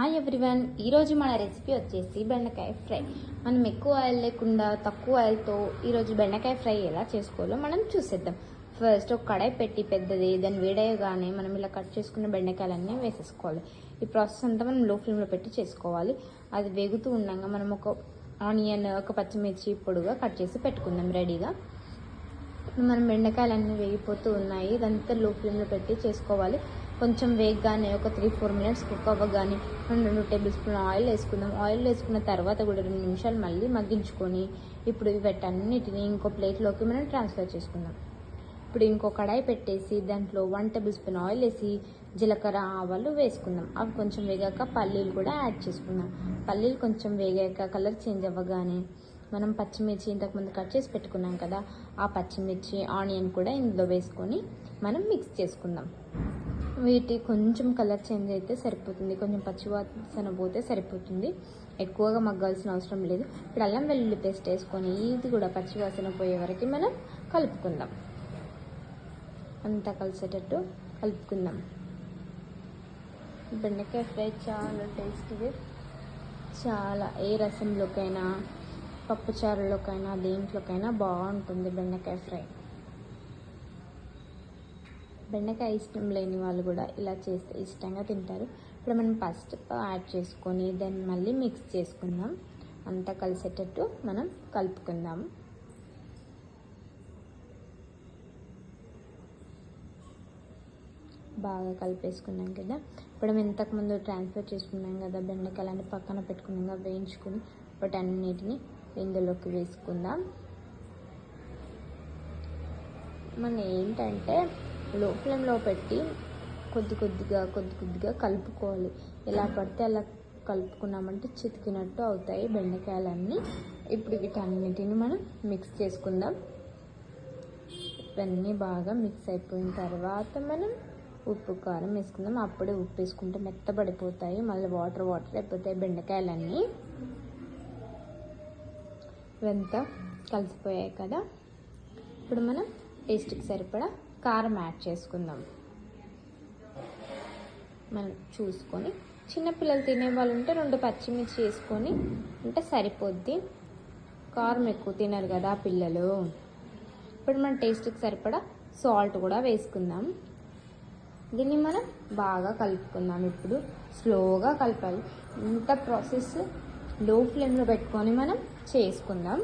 Hi everyone ఈరోజు మన recipe వచ్చేసి బెండకాయ ఫ్రై. మనం ఎక్కువ ఆయిల్ లేకుండా తక్కువ ఆయిల్తో ఈరోజు బెండకాయ ఫ్రై ఎలా చేసుకోవాలో మనం చూసేద్దాం. ఫస్ట్ ఒక కడాయి పెట్టి పెద్దది దాన్ని వేడేయగానే మనం ఇలా కట్ చేసుకున్న బెండకాయలన్నీ వేసేసుకోవాలి. ఈ ప్రాసెస్ అంతా మనం లో ఫ్లేమ్లో పెట్టి చేసుకోవాలి. అది వేగుతూ ఉండగా మనం ఒక ఆనియన్ ఒక పచ్చిమిర్చి పొడుగా కట్ చేసి పెట్టుకుందాం రెడీగా మనం బెండకాయలు వేగిపోతూ ఉన్నాయి. ఇదంతా లో ఫ్లేమ్లో పెట్టి చేసుకోవాలి. కొంచెం వేగగానే ఒక త్రీ ఫోర్ మినిట్స్ కుక్ అవ్వగానే మనం రెండు టేబుల్ స్పూన్ ఆయిల్ వేసుకుందాం. ఆయిల్ వేసుకున్న తర్వాత కూడా రెండు నిమిషాలు మళ్ళీ మగ్గించుకొని ఇప్పుడు వీటన్నిటిని ఇంకో ప్లేట్లోకి మనం ట్రాన్స్ఫర్ చేసుకుందాం. ఇప్పుడు ఇంకో కడాయి పెట్టేసి దాంట్లో వన్ టేబుల్ స్పూన్ ఆయిల్ వేసి జీలకర్ర ఆవాలు వేసుకుందాం. అవి కొంచెం వేగాక పల్లీలు కూడా యాడ్ చేసుకుందాం. పల్లీలు కొంచెం వేగాక కలర్ చేంజ్ అవ్వగానే మనం పచ్చిమిర్చి ఇంతకుముందు కట్ చేసి పెట్టుకున్నాం కదా ఆ పచ్చిమిర్చి ఆనియన్ కూడా ఇందులో వేసుకొని మనం మిక్స్ చేసుకుందాం. వీటి కొంచెం కలర్ చేంజ్ అయితే సరిపోతుంది. కొంచెం పచ్చివాసన పోతే సరిపోతుంది. ఎక్కువగా మగ్గాల్సిన అవసరం లేదు. ఇప్పుడు అల్లం వెల్లుల్లి పేస్ట్ వేసుకొని ఇది కూడా పచ్చివాసన పోయే వరకు మనం కలుపుకుందాం. అంతా కలిసేటట్టు కలుపుకుందాం. బెండకాయ ఫ్రై చాలా టేస్టీగా చాలా ఏ రసంలోకైనా పప్పుచారులోకైనా దేంట్లోకైనా బాగుంటుంది బెండకాయ ఫ్రై. బెండకాయ ఇష్టం లేని వాళ్ళు కూడా ఇలా చేస్తే ఇష్టంగా తింటారు. ఇప్పుడు మనం ఫస్ట్ యాడ్ చేసుకొని దాన్ని మళ్ళీ మిక్స్ చేసుకుందాం. అంతా కలిసేటట్టు మనం కలుపుకుందాం. బాగా కలిపేసుకున్నాం కదా. ఇప్పుడు మేము ఇంతకుముందు ట్రాన్స్ఫర్ చేసుకున్నాం కదా బెండకాయలన్నీ పక్కన పెట్టుకున్నాం వేయించుకుని వాటన్నిటిని ఇందులోకి వేసుకుందాం. మన ఏంటంటే లో ఫ్లేమ్లో పెట్టి కొద్ది కొద్దిగా కొద్ది కొద్దిగా కలుపుకోవాలి. ఎలా పడితే అలా కలుపుకున్నామంటే చితికినట్టు అవుతాయి బెండకాయలన్నీ. ఇప్పుడు వీటన్నిటిని మనం మిక్స్ చేసుకుందాం. ఇవన్నీ బాగా మిక్స్ అయిపోయిన తర్వాత మనం ఉప్పు కారం వేసుకుందాం. అప్పుడే ఉప్పు వేసుకుంటే మెత్తబడిపోతాయి. మళ్ళీ వాటర్ వాటర్ అయిపోతాయి బెండకాయలన్నీ. ఇవంతా కలిసిపోయాయి కదా. ఇప్పుడు మనం టేస్ట్కి సరిపడా కారం యాడ్ చేసుకుందాం. మనం చూసుకొని చిన్నపిల్లలు తినే వాళ్ళు ఉంటే రెండు పచ్చిమిర్చి వేసుకొని ఉంటే సరిపోద్ది. కారం ఎక్కువ తినరు కదా పిల్లలు. ఇప్పుడు మన టేస్ట్కి సరిపడా సాల్ట్ కూడా వేసుకుందాం. దీన్ని మనం బాగా కలుపుకుందాం. ఇప్పుడు స్లోగా కలపాలి. ఇంత ప్రాసెస్లో ఫ్లేమ్లో పెట్టుకొని మనం చేసుకుందాం.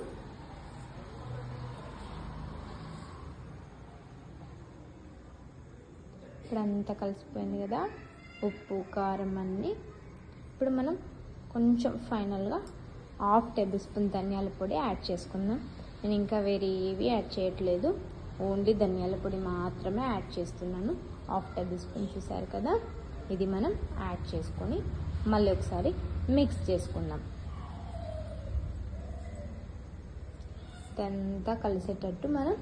ఇప్పుడు అంతా కలిసిపోయింది కదా. ఉప్పు కారం అన్నీ. ఇప్పుడు మనం కొంచెం ఫైనల్గా హాఫ్ టేబుల్ స్పూన్ ధనియాల పొడి యాడ్ చేసుకుందాం. నేను ఇంకా వేరే ఏవి యాడ్ చేయట్లేదు. ఓన్లీ ధనియాల పొడి మాత్రమే యాడ్ చేస్తున్నాను. హాఫ్ టేబుల్ స్పూన్ చూసారు కదా. ఇది మనం యాడ్ చేసుకొని మళ్ళీ ఒకసారి మిక్స్ చేసుకుందాం. ఇదంతా కలిసేటట్టు మనం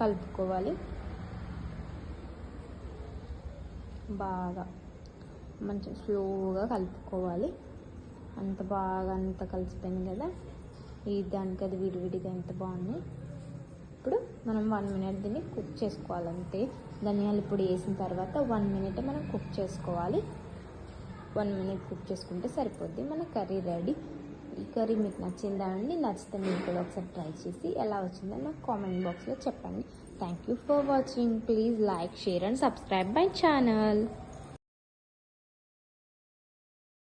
కలుపుకోవాలి. బాగా మంచి స్లోగా కలుపుకోవాలి. అంత బాగా అంత కలిసిపోయింది కదా. ఈ దానికి అది విడివిడిగా ఎంత బాగుంది. ఇప్పుడు మనం వన్ మినిట్ దీన్ని కుక్ చేసుకోవాలి అంతే ధనియాలు ఇప్పుడు వేసిన తర్వాత వన్ మినిట్ మనం కుక్ చేసుకోవాలి. వన్ మినిట్ కుక్ చేసుకుంటే సరిపోద్ది. మన కర్రీ రెడీ ఈ కర్రీ మీకు నచ్చిందా అండి? నచ్చితే మీరు కూడా ఒకసారి ట్రై చేసి ఎలా వచ్చిందో నాకు కామెంట్ బాక్స్లో చెప్పండి. Thank you for watching. Please like, share and subscribe my channel.